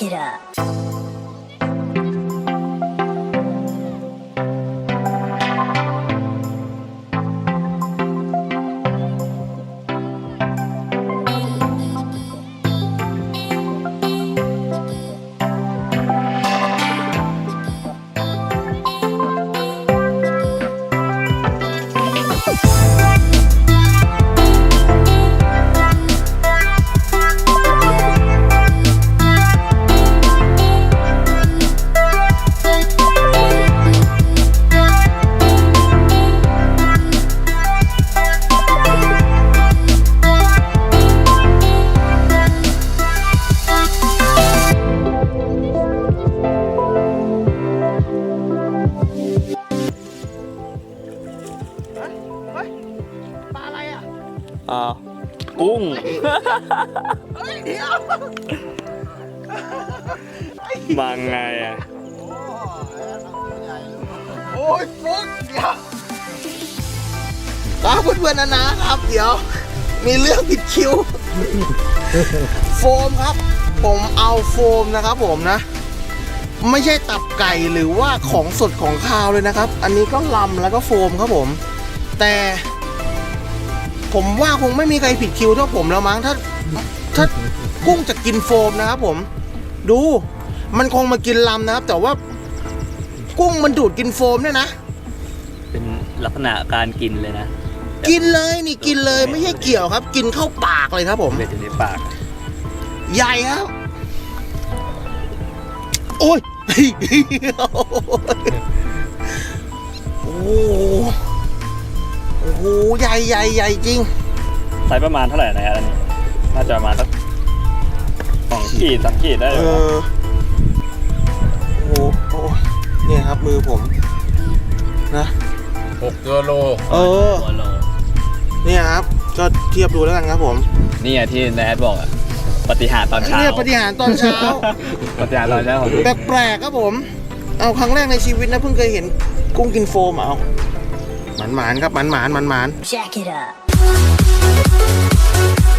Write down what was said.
Back it up. อ้าวกุ้งเดี๋ยวมาไงอะโอ้ยฟุกเดี๋ยวครับเพื่อนๆนะนะครับ เดี๋ยว มีเรื่องผิดคิว โฟมครับ ผมเอาโฟมนะครับผมนะ ไม่ใช่ตับไก่หรือว่าของสดของคาวเลยนะครับ อันนี้ก็ลำแล้วก็โฟมครับผม แต่ผมว่าคงไม่มีใครผิดคิวเท่าผมแล้วมั้งถ้าถ้ากุ้งจะกินโฟมนะครับผม ดู มันคงมากินลำนะครับ แต่ว่ากุ้งมันดูดกินโฟมเนี่ยนะ เป็นลักษณะการกินเลยนะ กินเลยนี่กินเลยไม่ใช่เกี่ยวครับ กินเข้าปากเลยครับ ผมเบ็ดอยู่ในปาก ใหญ่ครับ โอ้ย โอ้โหโอ้โห ใหญ่ใหญ่ใหญ่จริงไซส์ประมาณเท่าไหร่นะครับอันนี้ น่าจะประมาณสักสองขีดสามขีดได้เอเลยมั้งอโอ้โหโอ้โหเนี่ยครับมือผมนะ หกตัวโลเออ ตัวโลเนี่ยครับ ก็เทียบดูแล้วกันครับผมนี่อะที่นายแอดบอกอะปฏิหารย์ตอนเช้าเนี่ยปฏิหารย์ตอนเช้า ปฏิหารย์ตอนเช้าของแปลกๆครับผม เอาครั้งแรกในชีวิตนะเพิ่งเคยเห็นกุ้งกินโฟมอะเอา หมานหมานๆครับหมานหมานหมานห